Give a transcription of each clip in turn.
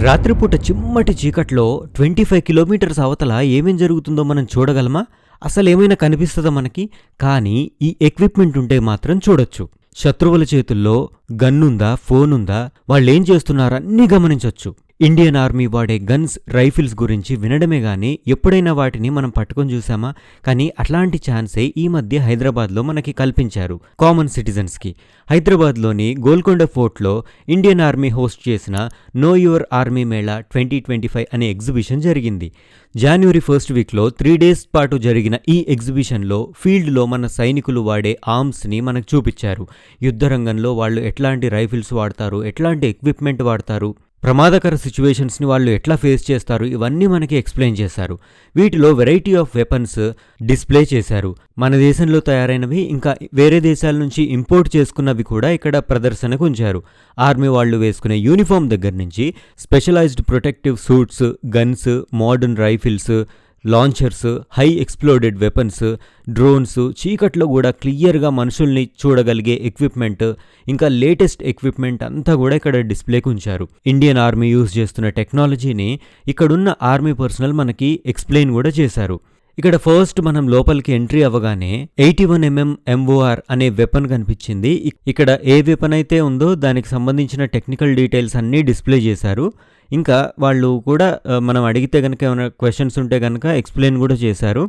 రాత్రిపూట చిమ్మటి చీకట్లో twenty five kilometres అవతల ఏమేం జరుగుతుందో మనం చూడగలమా? అసలు ఏమైనా కనిపిస్తుందా మనకి? కానీ ఈ ఎక్విప్మెంట్ ఉంటే మాత్రం చూడొచ్చు. శత్రువుల చేతుల్లో గన్నుందా ఫోన్ ఉందా? వాళ్ళేం చేస్తున్నారో అన్నీ గమనించవచ్చు ఇండియన్ ఆర్మీ వాడే గన్స్ రైఫిల్స్ గురించి వినడమే కానీ ఎప్పుడైనా వాటిని మనం పట్టుకొని చూసామా కానీ అట్లాంటి ఛాన్సే ఈ మధ్య హైదరాబాద్లో మనకి కల్పించారు కామన్ సిటిజన్స్కి. హైదరాబాద్లోని గోల్కొండ ఫోర్ట్లో ఇండియన్ ఆర్మీ హోస్ట్ చేసిన know your army mela twenty twenty five అనే ఎగ్జిబిషన్ జరిగింది. జాన్వరి ఫస్ట్ వీక్లో త్రీ డేస్ పాటు జరిగిన ఈ ఎగ్జిబిషన్లో ఫీల్డ్లో మన సైనికులు వాడే ఆర్మ్స్ని మనకు చూపించారు. యుద్ధరంగంలో వాళ్ళు ఎట్లాంటి రైఫిల్స్ వాడతారు ఎట్లాంటి ఎక్విప్మెంట్ వాడతారు? ప్రమాదకర సిచ్యువేషన్స్ని వాళ్ళు ఎట్లా ఫేస్ చేస్తారు? ఇవన్నీ మనకి ఎక్స్ప్లెయిన్ చేశారు. వీటిలో వెరైటీ ఆఫ్ వెపన్స్ డిస్ప్లే చేశారు. మన దేశంలో తయారైనవి ఇంకా వేరే దేశాల నుంచి ఇంపోర్ట్ చేసుకున్నవి కూడా ఇక్కడ ప్రదర్శనకు ఉంచారు. ఆర్మీ వాళ్ళు వేసుకునే యూనిఫామ్ దగ్గర నుంచి specialized protective suits guns modern rifles launchers high exploded weapons drones చీకట్లో కూడా క్లియర్గా మనుషుల్ని చూడగలిగే ఎక్విప్మెంట్ ఇంకా లేటెస్ట్ ఎక్విప్మెంట్ అంతా కూడా ఇక్కడ డిస్ప్లేకి ఉంచారు. ఇండియన్ ఆర్మీ యూజ్ చేస్తున్న టెక్నాలజీని ఇక్కడున్న ఆర్మీ పర్సనల్ మనకి ఎక్స్ప్లెయిన్ కూడా చేశారు. ఇక్కడ ఫస్ట్ మనం లోపలికి ఎంట్రీ అవ్వగానే ఎయిటీ వన్ ఎంఎం ఎంఓఆర్ అనే వెపన్ కనిపించింది. ఇక్కడ ఏ వెపన్ అయితే ఉందో దానికి సంబంధించిన టెక్నికల్ డీటెయిల్స్ అన్నీ డిస్ప్లే చేశారు. ఇంకా వాళ్ళు కూడా మనం అడిగితే కనుక ఏమైనా క్వశ్చన్స్ ఉంటే కనుక ఎక్స్ప్లెయిన్ కూడా చేశారు.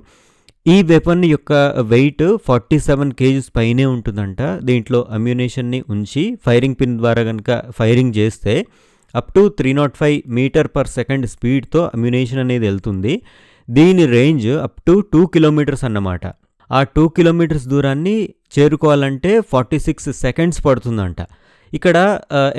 ఈ వెపన్ యొక్క వెయిట్ ఫార్టీ సెవెన్ కేజీస్ పైనే ఉంటుందంట. దీంట్లో అమ్యునేషన్ని ఉంచి ఫైరింగ్ పిన్ ద్వారా కనుక ఫైరింగ్ చేస్తే up to three naught five metre per second స్పీడ్తో అమ్యునేషన్ అనేది వెళ్తుంది. దీని range up to two kilometres అన్నమాట. ఆ టూ కిలోమీటర్స్ దూరాన్ని చేరుకోవాలంటే ఫార్టీ సిక్స్ సెకండ్స్ పడుతుందంట. ఇక్కడ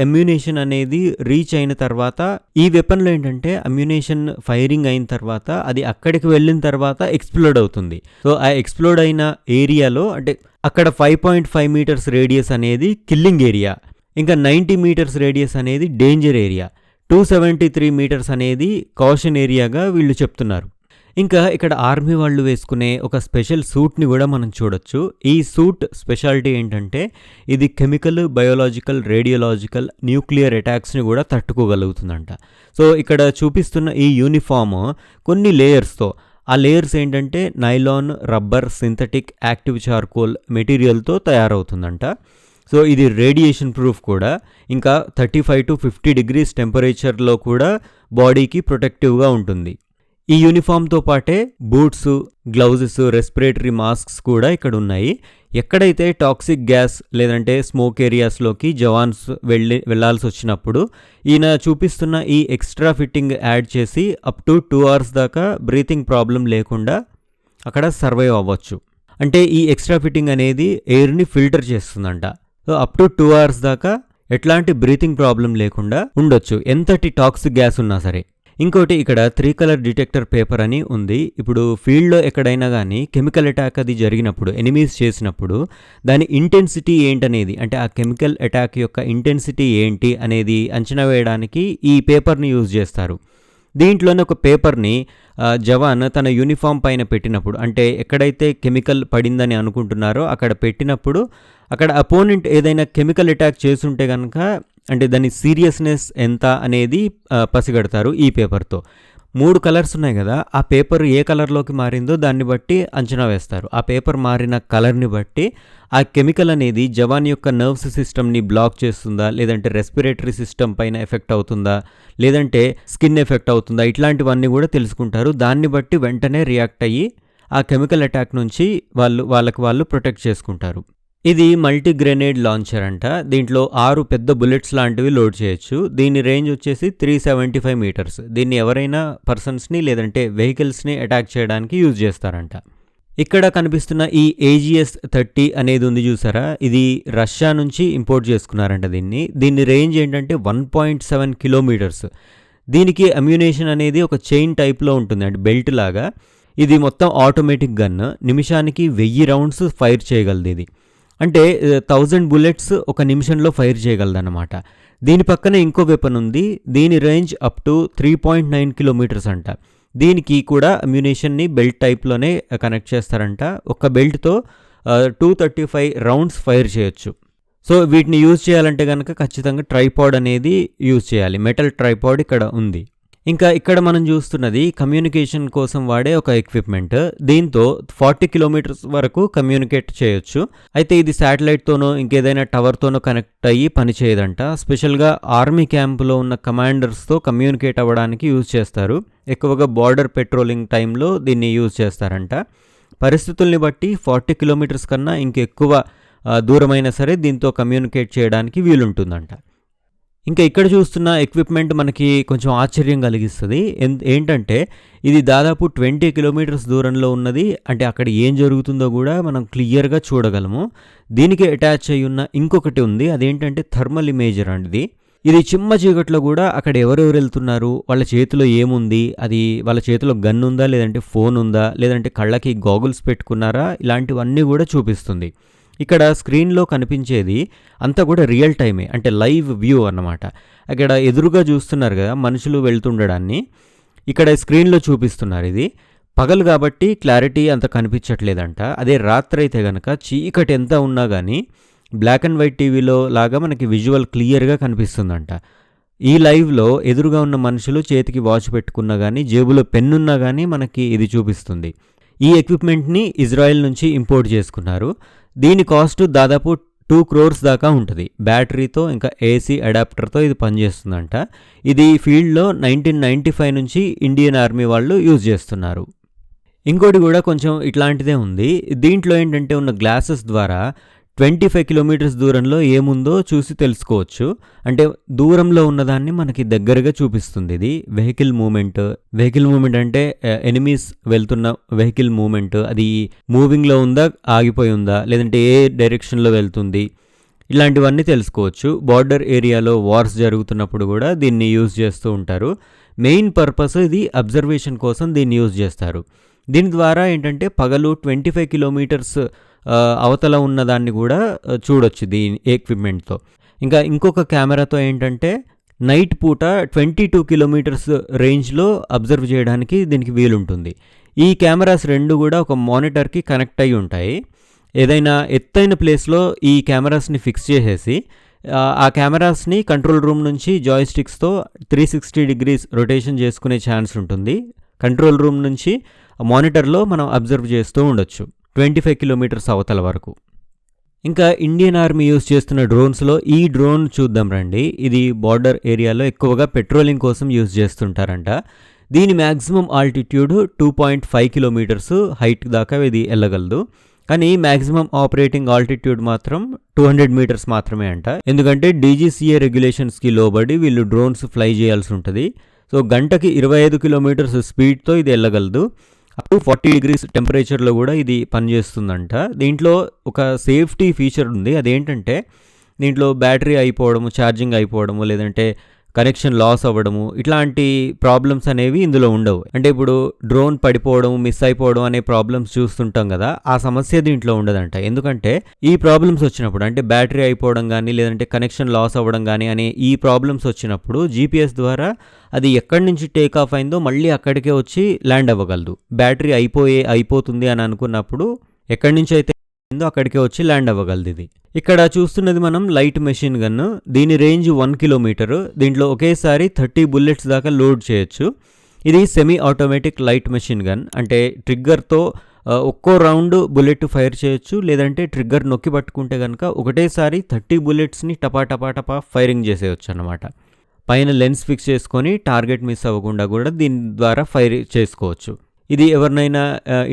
అమ్యునేషన్ అనేది రీచ్ అయిన తర్వాత ఈ వెపన్లో ఏంటంటే అమ్యునేషన్ ఫైరింగ్ అయిన తర్వాత అది అక్కడికి వెళ్ళిన తర్వాత ఎక్స్ప్లోడ్ అవుతుంది. సో ఆ ఎక్స్ప్లోడ్ అయిన ఏరియాలో అంటే అక్కడ five point five metres radius అనేది కిల్లింగ్ ఏరియా ఇంకా నైంటీ మీటర్స్ రేడియస్ అనేది danger area two seventy three metres అనేది కాషన్ ఏరియాగా వీళ్ళు చెప్తున్నారు. ఇంకా ఇక్కడ ఆర్మీ వాళ్ళు వేసుకునే ఒక స్పెషల్ సూట్ని కూడా మనం చూడొచ్చు. ఈ సూట్ స్పెషాలిటీ ఏంటంటే ఇది కెమికల్ బయోలాజికల్ రేడియోలాజికల్ న్యూక్లియర్ అటాక్స్ని కూడా తట్టుకోగలుగుతుందంట. సో ఇక్కడ చూపిస్తున్న ఈ యూనిఫామ్ కొన్ని లేయర్స్తో. ఆ లేయర్స్ ఏంటంటే nylon rubber synthetic active charcoal మెటీరియల్తో తయారవుతుందంట. సో ఇది రేడియేషన్ ప్రూఫ్ కూడా. ఇంకా thirty five to fifty degrees టెంపరేచర్లో కూడా బాడీకి ప్రొటెక్టివ్గా ఉంటుంది. ఈ యూనిఫామ్తో పాటే బూట్స్ గ్లౌజెస్ రెస్పిరేటరీ మాస్క్స్ కూడా ఇక్కడ ఉన్నాయి ఎక్కడైతే టాక్సిక్ గ్యాస్ లేదంటే స్మోక్ ఏరియాస్లోకి జవాన్స్ వెళ్ళి వెళ్ళాల్సి వచ్చినప్పుడు ఈయన చూపిస్తున్న ఈ ఎక్స్ట్రా ఫిట్టింగ్ యాడ్ చేసి అప్ టు టూ అవర్స్ దాకా బ్రీతింగ్ ప్రాబ్లం లేకుండా అక్కడ సర్వైవ్ అవ్వచ్చు. అంటే ఈ ఎక్స్ట్రా ఫిట్టింగ్ అనేది ఎయిర్ని ఫిల్టర్ చేస్తుందంట. So up to two hours దాకా ఎట్లాంటి బ్రీతింగ్ ప్రాబ్లం లేకుండా ఉండొచ్చు. ఎంతటి టాక్సిక్ గ్యాస్ ఉన్నా సరే. ఇంకోటి ఇక్కడ త్రీ కలర్ డిటెక్టర్ పేపర్ అని ఉంది. ఇప్పుడు ఫీల్డ్లో ఎక్కడైనా కానీ కెమికల్ అటాక్ అది జరిగినప్పుడు ఎనిమీస్ చేసినప్పుడు దాని ఇంటెన్సిటీ ఏంటనేది అంటే ఆ కెమికల్ అటాక్ యొక్క ఇంటెన్సిటీ ఏంటి అనేది అంచనా వేయడానికి ఈ పేపర్ని యూజ్ చేస్తారు. దీంట్లోనే ఒక పేపర్ని జవాన్ తన యూనిఫామ్ పైన పెట్టినప్పుడు అంటే ఎక్కడైతే కెమికల్ పడిందని అనుకుంటున్నారో అక్కడ పెట్టినప్పుడు అక్కడ అపోనెంట్ ఏదైనా కెమికల్ అటాక్ చేసుంటే కనుక అంటే దాని సీరియస్నెస్ ఎంత అనేది పసిగడతారు ఈ పేపర్తో. మూడు కలర్స్ ఉన్నాయి కదా ఆ పేపర్ ఏ కలర్లోకి మారిందో దాన్ని బట్టి అంచనా వేస్తారు. ఆ పేపర్ మారిన కలర్ని బట్టి ఆ కెమికల్ అనేది జవాన్ యొక్క నర్వ్స్ సిస్టమ్ని బ్లాక్ చేస్తుందా లేదంటే రెస్పిరేటరీ సిస్టమ్ పైన ఎఫెక్ట్ అవుతుందా లేదంటే స్కిన్ ఎఫెక్ట్ అవుతుందా ఇట్లాంటివన్నీ కూడా తెలుసుకుంటారు. దాన్ని బట్టి వెంటనే రియాక్ట్ అయ్యి ఆ కెమికల్ అటాక్ నుంచి వాళ్ళు వాళ్ళకి వాళ్ళు ప్రొటెక్ట్ చేసుకుంటారు. ఇది మల్టీ గ్రెనేడ్ లాంచర్ అంట. దీంట్లో ఆరు పెద్ద బుల్లెట్స్ లాంటివి లోడ్ చేయొచ్చు. దీని రేంజ్ వచ్చేసి త్రీ సెవెంటీ ఫైవ్ మీటర్స్. దీన్ని ఎవరైనా పర్సన్స్ని లేదంటే వెహికల్స్ని అటాక్ చేయడానికి యూజ్ చేస్తారంట. ఇక్కడ కనిపిస్తున్న ఈ ఏజిఎస్ థర్టీ అనేది ఉంది చూసారా? ఇది రష్యా నుంచి ఇంపోర్ట్ చేసుకున్నారంట దీన్ని. దీని రేంజ్ ఏంటంటే వన్ పాయింట్ సెవెన్ కిలోమీటర్స్. దీనికి అమ్యునేషన్ అనేది ఒక చైన్ టైప్లో ఉంటుంది. అంటే బెల్ట్ లాగా. ఇది మొత్తం ఆటోమేటిక్ గన్. నిమిషానికి వెయ్యి రౌండ్స్ ఫైర్ చేయగలదు ఇది. అంటే థౌజండ్ బుల్లెట్స్ ఒక నిమిషంలో ఫైర్ చేయగలదన్నమాట. దీని పక్కన ఇంకో వెపన్ ఉంది. దీని range up to three point nine kilometres అంట. దీనికి కూడా అమ్యునేషన్ని బెల్ట్ టైప్లోనే కనెక్ట్ చేస్తారంట. ఒక బెల్ట్తో two thirty five rounds fire చేయొచ్చు. సో వీటిని యూజ్ చేయాలంటే కనుక ఖచ్చితంగా ట్రైపాడ్ అనేది యూజ్ చేయాలి. మెటల్ ట్రైపాడ్ ఇక్కడ ఉంది. ఇంకా ఇక్కడ మనం చూస్తున్నది కమ్యూనికేషన్ కోసం వాడే ఒక ఎక్విప్మెంట్ దీంతో ఫార్టీ కిలోమీటర్స్ వరకు కమ్యూనికేట్ చేయొచ్చు. అయితే ఇది శాటిలైట్తోనో ఇంకేదైనా టవర్తోనో కనెక్ట్ అయ్యి పనిచేయదంట స్పెషల్గా ఆర్మీ క్యాంపులో ఉన్న కమాండర్స్తో కమ్యూనికేట్ అవ్వడానికి యూజ్ చేస్తారు. ఎక్కువగా బార్డర్ పెట్రోలింగ్ టైంలో దీన్ని యూజ్ చేస్తారంట. పరిస్థితుల్ని బట్టి ఫార్టీ కిలోమీటర్స్ కన్నా ఇంకెక్కువ దూరమైనా సరే దీంతో కమ్యూనికేట్ చేయడానికి వీలుంటుందంట. ఇంకా ఇక్కడ చూస్తున్న ఎక్విప్మెంట్ మనకి కొంచెం ఆశ్చర్యం కలిగిస్తుంది. ఏంటంటే ఇది దాదాపు ట్వంటీ కిలోమీటర్స్ దూరంలో ఉన్నది. అంటే అక్కడ ఏం జరుగుతుందో కూడా మనం క్లియర్గా చూడగలము. దీనికి అటాచ్ అయి ఉన్న ఇంకొకటి ఉంది. అదేంటంటే థర్మల్ ఇమేజర్ అండి ఇది చిమ్మ చీకట్లో కూడా అక్కడ ఎవరెవరు వెళ్తున్నారు? వాళ్ళ చేతిలో ఏముంది? అది వాళ్ళ చేతిలో గన్ ఉందా? లేదంటే ఫోన్ ఉందా? లేదంటే కళ్ళకి గాగుల్స్ పెట్టుకున్నారా? ఇలాంటివన్నీ కూడా చూపిస్తుంది. ఇక్కడ స్క్రీన్లో కనిపించేది అంతా కూడా రియల్ టైమే అంటే లైవ్ వ్యూ అన్నమాట. అక్కడ ఎదురుగా చూస్తున్నారు కదా మనుషులు వెళ్తుండడాన్ని. ఇక్కడ స్క్రీన్లో చూపిస్తున్నారు ఇది. పగలు కాబట్టి క్లారిటీ అంత కనిపించట్లేదంట. అదే రాత్రి అయితే కనుక చీకటి ఎంత ఉన్నా కానీ బ్లాక్ అండ్ వైట్ టీవీలో లాగా మనకి విజువల్ క్లియర్గా కనిపిస్తుందంట. ఈ లైవ్లో ఎదురుగా ఉన్న మనుషులు చేతికి వాచ్ పెట్టుకున్నా కానీ జేబులో పెన్నున్నా కానీ మనకి ఇది చూపిస్తుంది. ఈ ఎక్విప్మెంట్ని ఇజ్రాయెల్ నుంచి ఇంపోర్ట్ చేసుకున్నారు. దీని కాస్ట్ దాదాపు టూ క్రోర్స్ దాకా ఉంటుంది. బ్యాటరీతో ఇంకా ఏసీ అడాప్టర్తో ఇది పనిచేస్తుందంట. ఇది ఫీల్డ్లో నైన్టీన్ నైంటీ ఫైవ్ నుంచి ఇండియన్ ఆర్మీ వాళ్ళు యూజ్ చేస్తున్నారు. ఇంకోటి కూడా కొంచెం ఇట్లాంటిదే ఉంది. దీంట్లో ఏంటంటే ఉన్న గ్లాసెస్ ద్వారా ట్వంటీ ఫైవ్ కిలోమీటర్స్ దూరంలో ఏముందో చూసి తెలుసుకోవచ్చు. అంటే దూరంలో ఉన్నదాన్ని మనకి దగ్గరగా చూపిస్తుంది. ఇది వెహికల్ మూమెంట్. వెహికల్ మూమెంట్ అంటే ఎనిమీస్ వెళ్తున్న వెహికల్ మూమెంట్. అది మూవింగ్లో ఉందా ఆగిపోయి ఉందా లేదంటే ఏ డైరెక్షన్లో వెళ్తుంది? ఇలాంటివన్నీ తెలుసుకోవచ్చు. బార్డర్ ఏరియాలో వార్స్ జరుగుతున్నప్పుడు కూడా దీన్ని యూజ్ చేస్తూ ఉంటారు. మెయిన్ పర్పస్ ఇది అబ్జర్వేషన్ కోసం దీన్ని యూజ్ చేస్తారు. దీని ద్వారా ఏంటంటే పగలు ట్వంటీ ఫైవ్ కిలోమీటర్స్ అవతల ఉన్న దాన్ని కూడా చూడొచ్చు దీని ఎక్విప్మెంట్తో ఇంకా ఇంకొక కెమెరాతో ఏంటంటే నైట్ పూట ట్వంటీ టూ కిలోమీటర్స్ రేంజ్లో అబ్జర్వ్ చేయడానికి దీనికి వీలుంటుంది. ఈ కెమెరాస్ రెండు కూడా ఒక మానిటర్కి కనెక్ట్ అయి ఉంటాయి. ఏదైనా ఎత్తైన ప్లేస్లో ఈ కెమెరాస్ని ఫిక్స్ చేసేసి ఆ, ఆ కెమెరాస్ని కంట్రోల్ రూమ్ నుంచి జాయిస్టిక్స్తో త్రీ సిక్స్టీ డిగ్రీస్ రొటేషన్ చేసుకునే ఛాన్స్ ఉంటుంది. కంట్రోల్ రూమ్ నుంచి మానిటర్లో మనం అబ్జర్వ్ చేస్తూ ఉండొచ్చు. ట్వంటీ ఫైవ్ కిలోమీటర్స్ అవతల వరకు. ఇంకా ఇండియన్ ఆర్మీ యూస్ చేస్తున్న డ్రోన్స్లో ఈ డ్రోన్ చూద్దాం రండి. ఇది బార్డర్ ఏరియాలో ఎక్కువగా పెట్రోలింగ్ కోసం యూజ్ చేస్తుంటారంట. దీని maximum altitude two point five kilometres height దాకా ఇది వెళ్ళగలదు. కానీ మ్యాక్సిమం ఆపరేటింగ్ ఆల్టిట్యూడ్ మాత్రం టూ హండ్రెడ్ మీటర్స్ మాత్రమే అంట. ఎందుకంటే డీజీసీఏ రెగ్యులేషన్స్కి లోబడి వీళ్ళు డ్రోన్స్ ఫ్లై చేయాల్సి ఉంటుంది. సో గంటకి ఇరవై ఐదు కిలోమీటర్స్ స్పీడ్తో ఇది వెళ్ళగలదు. అప్ టు ఫార్టీ డిగ్రీస్ టెంపరేచర్లో కూడా ఇది పనిచేస్తుందంట. దీంట్లో ఒక సేఫ్టీ ఫీచర్ ఉంది. అదేంటంటే దీంట్లో బ్యాటరీ అయిపోవడము ఛార్జింగ్ అయిపోవడము లేదంటే కనెక్షన్ లాస్ అవ్వడము ఇట్లాంటి ప్రాబ్లమ్స్ అనేవి ఇందులో ఉండవు. అంటే ఇప్పుడు డ్రోన్ పడిపోవడం మిస్ అయిపోవడం అనే ప్రాబ్లమ్స్ చూస్తుంటాం కదా ఆ సమస్య దీంట్లో ఉండదంట. ఎందుకంటే ఈ ప్రాబ్లమ్స్ వచ్చినప్పుడు అంటే బ్యాటరీ అయిపోవడం కానీ లేదంటే కనెక్షన్ లాస్ అవ్వడం కానీ అనే ఈ ప్రాబ్లమ్స్ వచ్చినప్పుడు జీపీఎస్ ద్వారా అది ఎక్కడి నుంచి టేక్ ఆఫ్ అయిందో మళ్ళీ అక్కడికే వచ్చి ల్యాండ్ అవ్వగలదు. బ్యాటరీ అయిపోయే అయిపోతుంది అని అనుకున్నప్పుడు ఎక్కడి నుంచి అయితే అయిందో అక్కడికే వచ్చి ల్యాండ్ అవ్వగలదు ఇది. ఇక్కడ చూస్తున్నది మనం లైట్ మెషిన్ గన్. దీని రేంజ్ వన్ కిలోమీటరు. దీంట్లో ఒకేసారి థర్టీ బుల్లెట్స్ దాకా లోడ్ చేయొచ్చు. ఇది semi automatic light machine gun. అంటే ట్రిగ్గర్తో ఒక్కో రౌండ్ బుల్లెట్ ఫైర్ చేయొచ్చు. లేదంటే ట్రిగ్గర్ నొక్కి పట్టుకుంటే కనుక ఒకటేసారి థర్టీ బుల్లెట్స్ని టపా టపా టపా ఫైరింగ్ చేసేయచ్చు అన్నమాట. పైన లెన్స్ ఫిక్స్ చేసుకొని టార్గెట్ మిస్ అవ్వకుండా కూడా దీని ద్వారా ఫైర్ చేసుకోవచ్చు. ఇది ఎవరినైనా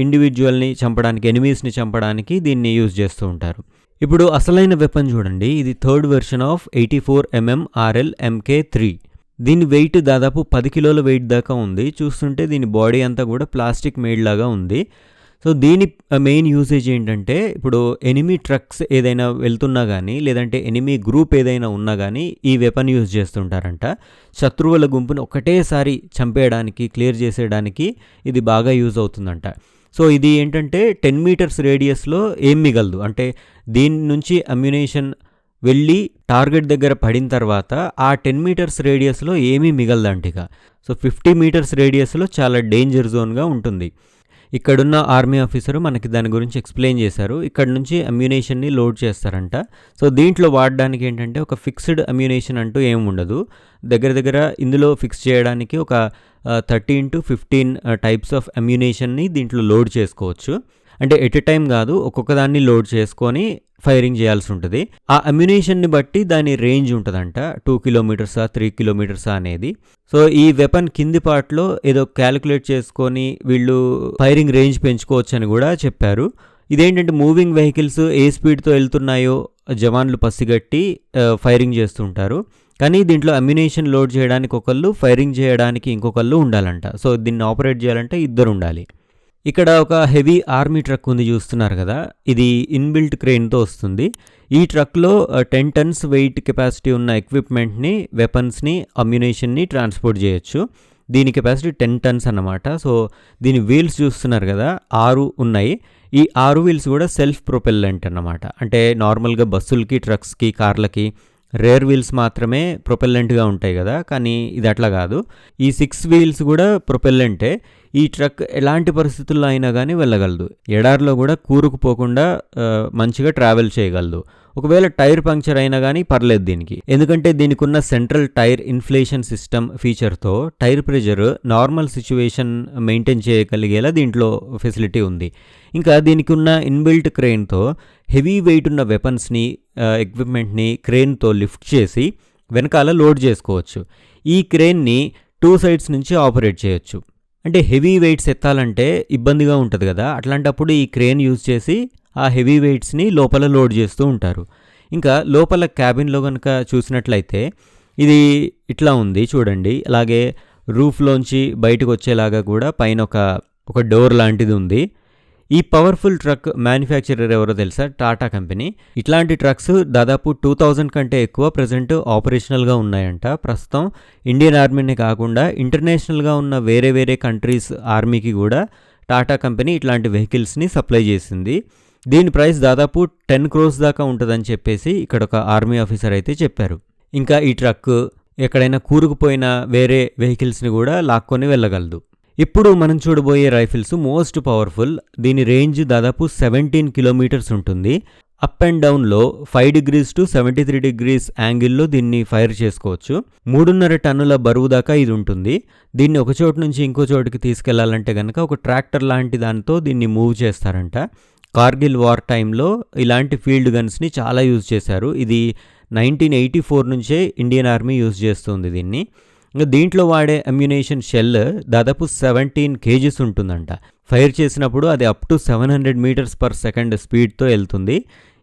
ఇండివిజువల్ని చంపడానికి ఎనిమీస్ని చంపడానికి దీన్ని యూజ్ చేస్తూ ఉంటారు. ఇప్పుడు అసలైన వెపన్ చూడండి. ఇది third version of eighty four MM RL MK three దీని వెయిట్ దాదాపు పది కిలోల వెయిట్ దాకా ఉంది. చూస్తుంటే దీని బాడీ అంతా కూడా ప్లాస్టిక్ మేడ్ లాగా ఉంది. సో దీని మెయిన్ యూసేజ్ ఏంటంటే ఇప్పుడు ఎనిమీ ట్రక్స్ ఏదైనా వెళ్తున్నా కానీ లేదంటే ఎనిమీ గ్రూప్ ఏదైనా ఉన్నా కానీ ఈ వెపన్ యూజ్ చేస్తుంటారంట. శత్రువుల గుంపుని ఒకటేసారి చంపేయడానికి క్లియర్ చేసేయడానికి ఇది బాగా యూజ్ అవుతుందంట. సో ఇది ఏంటంటే టెన్ మీటర్స్ రేడియస్లో ఏం మిగలదు. అంటే దీని నుంచి అమ్యునేషన్ వెళ్ళి టార్గెట్ దగ్గర పడిన తర్వాత ఆ టెన్ మీటర్స్ రేడియస్లో ఏమీ మిగలదంట సో ఫిఫ్టీ మీటర్స్ రేడియస్లో చాలా డేంజర్ జోన్గా ఉంటుంది. ఇక్కడున్న ఆర్మీ ఆఫీసర్ మనకి దాని గురించి ఎక్స్ప్లెయిన్ చేశారు. ఇక్కడ నుంచి అమ్యునేషన్ని లోడ్ చేస్తారంట. సో దీంట్లో వాడడానికి ఏంటంటే ఒక ఫిక్స్డ్ అమ్యునేషన్ అంటూ ఏమి ఉండదు. దగ్గర దగ్గర ఇందులో ఫిక్స్ చేయడానికి ఒక thirteen to fifteen types of అమ్యునేషన్ని దీంట్లో లోడ్ చేసుకోవచ్చు. అంటే ఎట్ ఎ టైం కాదు ఒక్కొక్క దాన్ని లోడ్ చేసుకొని ఫైరింగ్ చేయాల్సి ఉంటుంది. ఆ అమ్యునేషన్ని బట్టి దాని రేంజ్ ఉంటుందంట. టూ కిలోమీటర్సా త్రీ కిలోమీటర్సా అనేది. సో ఈ వెపన్ కింది పార్ట్లో ఏదో క్యాలిక్యులేట్ చేసుకొని వీళ్ళు ఫైరింగ్ రేంజ్ పెంచుకోవచ్చు అని కూడా చెప్పారు. ఇదేంటంటే మూవింగ్ వెహికల్స్ ఏ స్పీడ్తో వెళ్తున్నాయో జవాన్లు పసిగట్టి ఫైరింగ్ చేస్తుంటారు. కానీ దీంట్లో అమ్యునేషన్ లోడ్ చేయడానికి ఒకళ్ళు ఫైరింగ్ చేయడానికి ఇంకొకళ్ళు ఉండాలంట. సో దీన్ని ఆపరేట్ చేయాలంటే ఇద్దరు ఉండాలి. ఇక్కడ ఒక హెవీ ఆర్మీ ట్రక్ ఉంది చూస్తున్నారు కదా. ఇది ఇన్బిల్ట్ క్రెయిన్తో వస్తుంది. ఈ ట్రక్లో టెన్ టన్స్ వెయిట్ కెపాసిటీ ఉన్న ఎక్విప్మెంట్ని వెపన్స్ని అమ్యునేషన్ని ట్రాన్స్పోర్ట్ చేయొచ్చు. దీని కెపాసిటీ టెన్ టన్స్ అన్నమాట. సో దీని వీల్స్ చూస్తున్నారు కదా ఆరు ఉన్నాయి. ఈ ఆరు వీల్స్ కూడా సెల్ఫ్ ప్రొపెల్లెంట్ అన్నమాట. అంటే నార్మల్గా బస్సులకి ట్రక్స్కి కార్లకి రేర్ వీల్స్ మాత్రమే ప్రొపెల్లెంట్గా ఉంటాయి కదా. కానీ ఇది అట్లా కాదు. ఈ సిక్స్ వీల్స్ కూడా ప్రొపెల్లెంటే. ఈ ట్రక్ ఎలాంటి పరిస్థితుల్లో అయినా కానీ వెళ్ళగలదు. ఎడారిలో కూడా కూరుకుపోకుండా మంచిగా ట్రావెల్ చేయగలదు. ఒకవేళ టైర్ పంక్చర్ అయినా కానీ పర్లేదు దీనికి. ఎందుకంటే దీనికి ఉన్న central tyre inflation system ఫీచర్తో tyre pressure normal situation maintain చేయగలిగేలా దీంట్లో ఫెసిలిటీ ఉంది. ఇంకా దీనికి ఉన్న ఇన్బిల్ట్ క్రెయిన్తో హెవీ వెయిట్ ఉన్న వెపన్స్ని ఎక్విప్మెంట్ని క్రెయిన్తో లిఫ్ట్ చేసి వెనకాల లోడ్ చేసుకోవచ్చు. ఈ క్రెయిన్ని టూ సైడ్స్ నుంచి ఆపరేట్ చేయొచ్చు. అంటే హెవీ వెయిట్స్ ఎత్తాలంటే ఇబ్బందిగా ఉంటుంది కదా. అట్లాంటప్పుడు ఈ క్రేన్ యూజ్ చేసి ఆ హెవీ వెయిట్స్ని లోపల లోడ్ చేస్తూ ఉంటారు. ఇంకా లోపల క్యాబిన్లో కనుక చూసినట్లయితే ఇది ఇట్లా ఉంది చూడండి. అలాగే రూఫ్లోంచి బయటకు వచ్చేలాగా కూడా పైన ఒక ఒక డోర్ లాంటిది ఉంది. ఈ పవర్ఫుల్ ట్రక్ మ్యానుఫ్యాక్చరర్ ఎవరో తెలుసా? టాటా కంపెనీ. ఇట్లాంటి ట్రక్స్ దాదాపు టూ థౌజండ్ కంటే ఎక్కువ ప్రజెంట్ ఆపరేషనల్గా ఉన్నాయంట. ప్రస్తుతం ఇండియన్ ఆర్మీనే కాకుండా ఇంటర్నేషనల్గా ఉన్న వేరే వేరే కంట్రీస్ ఆర్మీకి కూడా టాటా కంపెనీ ఇట్లాంటి వెహికల్స్ని సప్లై చేసింది. దీని ప్రైస్ దాదాపు టెన్ క్రోస్ దాకా ఉంటుందని చెప్పేసి ఇక్కడ ఒక ఆర్మీ ఆఫీసర్ అయితే చెప్పారు. ఇంకా ఈ ట్రక్ ఎక్కడైనా కూరుకుపోయిన వేరే వెహికల్స్ని కూడా లాక్కొని వెళ్ళగలదు. ఇప్పుడు మనం చూడబోయే రైఫిల్స్ మోస్ట్ పవర్ఫుల్. దీని రేంజ్ దాదాపు సెవెంటీన్ కిలోమీటర్స్ ఉంటుంది. అప్ అండ్ డౌన్లో five degrees to seventy three degrees యాంగిల్లో దీన్ని ఫైర్ చేసుకోవచ్చు. మూడున్నర టన్నుల బరువు దాకా ఇది ఉంటుంది. దీన్ని ఒక చోటు నుంచి ఇంకో చోటుకి తీసుకెళ్ళాలంటే కనుక ఒక ట్రాక్టర్ లాంటి దానితో దీన్ని మూవ్ చేస్తారంట. కార్గిల్ వార్ టైంలో ఇలాంటి ఫీల్డ్ గన్స్ని చాలా యూజ్ చేశారు. ఇది నైన్టీన్ ఎయిటీ ఫోర్ నుంచే ఇండియన్ ఆర్మీ యూజ్ చేస్తుంది దీన్ని. దీంట్లో వాడే అమ్యునేషన్ షెల్ దాదాపు సెవెంటీన్ కేజీస్ ఉంటుందంట. ఫైర్ చేసినప్పుడు అది up to seven hundred metres per second స్పీడ్తో వెళ్తుంది.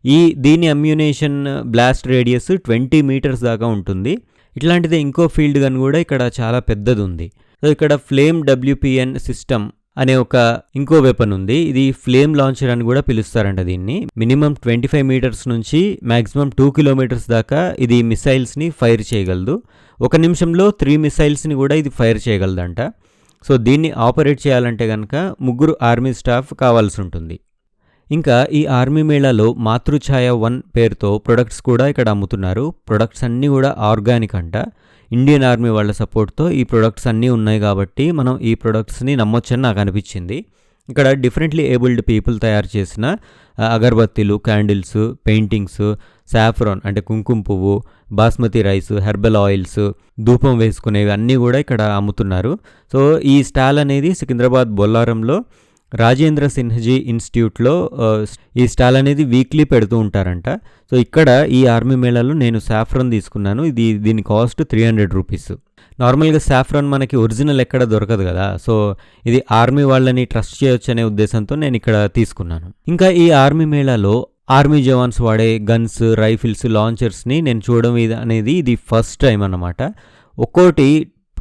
ఈ దీని ammunition blast radius twenty metres దాకా ఉంటుంది. ఇట్లాంటిది ఇంకో ఫీల్డ్ గన్ కూడా ఇక్కడ చాలా పెద్దది ఉంది సో ఇక్కడ ఫ్లేమ్ డబ్ల్యూపిఎన్ సిస్టమ్ అనే ఒక ఇంకో వెపన్ ఉంది. ఇది ఫ్లేమ్ లాంచర్ అని కూడా పిలుస్తారంట దీన్ని. మినిమం ట్వంటీ ఫైవ్ మీటర్స్ నుంచి మాక్సిమం టూ కిలోమీటర్స్ దాకా ఇది మిసైల్స్ని ఫైర్ చేయగలదు. ఒక నిమిషంలో త్రీ మిసైల్స్ని కూడా ఇది ఫైర్ చేయగలదంట. సో దీన్ని ఆపరేట్ చేయాలంటే కనుక ముగ్గురు ఆర్మీ స్టాఫ్ కావాల్సి ఉంటుంది. ఇంకా ఈ ఆర్మీ మేళాలో మాతృఛాయ వన్ పేరుతో ప్రొడక్ట్స్ కూడా ఇక్కడ అమ్ముతున్నారు. ప్రొడక్ట్స్ అన్నీ కూడా ఆర్గానిక్ అంట. ఇండియన్ ఆర్మీ వాళ్ళ సపోర్ట్తో ఈ ప్రొడక్ట్స్ అన్నీ ఉన్నాయి కాబట్టి మనం ఈ ప్రొడక్ట్స్ని నమ్మొచ్చని నాకు అనిపించింది. ఇక్కడ డిఫరెంట్లీ ఏబుల్డ్ పీపుల్ తయారు చేసిన ఆ, అగరబత్తీలు క్యాండిల్స్ పెయింటింగ్స్ సాఫ్రాన్ అంటే కుంకుమ పువ్వు బాస్మతి రైస్ హెర్బల్ ఆయిల్స్ ధూపం వేసుకునేవి అన్నీ కూడా ఇక్కడ అమ్ముతున్నారు. సో ఈ స్టాల్ అనేది సికింద్రాబాద్ బొల్లారంలో రాజేంద్ర సిన్హజీ ఇన్స్టిట్యూట్లో ఈ స్టాల్ అనేది వీక్లీ పెడుతూ ఉంటారంట. సో ఇక్కడ ఈ ఆర్మీ మేళాలో నేను సాఫ్రన్ తీసుకున్నాను. ఇది దీని కాస్ట్ త్రీ హండ్రెడ్ రూపీస్. నార్మల్గా సాఫ్రన్ మనకి ఒరిజినల్ ఎక్కడ దొరకదు కదా. సో ఇది ఆర్మీ వాళ్ళని ట్రస్ట్ చేయొచ్చు అనే ఉద్దేశంతో నేను ఇక్కడ తీసుకున్నాను. ఇంకా ఈ ఆర్మీ మేళాలో ఆర్మీ జవాన్స్ వాడే గన్స్ రైఫిల్స్ లాంచర్స్ని నేను చూడడం ఇది అనేది ఇది ఫస్ట్ టైం అన్నమాట. ఒక్కోటి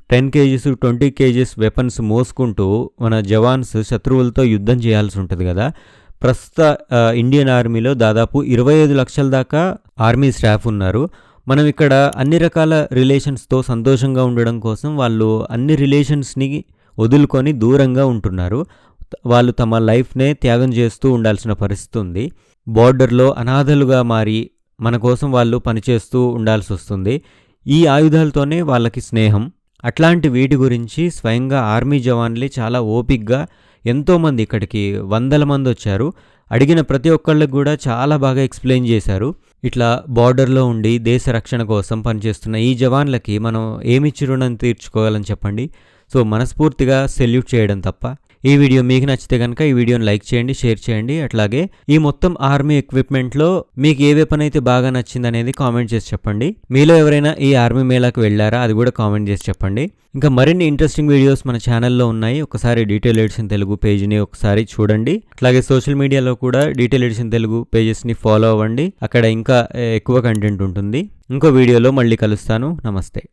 ten KGs twenty KGs weapons మోసుకుంటూ మన జవాన్స్ శత్రువులతో యుద్ధం చేయాల్సి ఉంటుంది కదా. ప్రస్తుత ఇండియన్ ఆర్మీలో దాదాపు ఇరవై ఐదు లక్షల దాకా ఆర్మీ స్టాఫ్ ఉన్నారు. మనం ఇక్కడ అన్ని రకాల రిలేషన్స్తో సంతోషంగా ఉండడం కోసం వాళ్ళు అన్ని రిలేషన్స్ని వదులుకొని దూరంగా ఉంటున్నారు. వాళ్ళు తమ లైఫ్నే త్యాగం చేస్తూ ఉండాల్సిన పరిస్థితి ఉంది. బార్డర్లో అనాథలుగా మారి మన కోసం వాళ్ళు పనిచేస్తూ ఉండాల్సి వస్తుంది. ఈ ఆయుధాలతోనే వాళ్ళకి స్నేహం అట్లాంటి వీటి గురించి స్వయంగా ఆర్మీ జవాన్లే చాలా ఓపిక్గా ఎంతోమంది ఇక్కడికి వందల మంది వచ్చారు. అడిగిన ప్రతి ఒక్కళ్ళకి కూడా చాలా బాగా ఎక్స్ప్లెయిన్ చేశారు. ఇట్లా బార్డర్లో ఉండి దేశ రక్షణ కోసం పనిచేస్తున్న ఈ జవాన్లకి మనం ఏమిచ్చి రుణం తీర్చుకోవాలని చెప్పండి? సో మనస్ఫూర్తిగా సెల్యూట్ చేయడం తప్ప. ఈ వీడియో మీకు నచ్చితే కనుక ఈ వీడియోని లైక్ చేయండి షేర్ చేయండి. అట్లాగే ఈ మొత్తం ఆర్మీ ఎక్విప్మెంట్లో మీకు ఏ వెపన్ అయితే బాగా నచ్చింది అనేది కామెంట్ చేసి చెప్పండి. మీలో ఎవరైనా ఈ ఆర్మీ మేళాకు వెళ్ళారా? అది కూడా కామెంట్ చేసి చెప్పండి. ఇంకా మరిన్ని ఇంట్రెస్టింగ్ వీడియోస్ మన ఛానల్లో ఉన్నాయి. ఒకసారి డీటెయిల్ ఎడిషన్ తెలుగు పేజ్ని ఒకసారి చూడండి. అట్లాగే సోషల్ మీడియాలో కూడా డీటెయిల్ ఎడిషన్ తెలుగు పేజెస్ని ఫాలో అవ్వండి. అక్కడ ఇంకా ఎక్కువ కంటెంట్ ఉంటుంది. ఇంకో వీడియోలో మళ్ళీ కలుస్తాను. నమస్తే.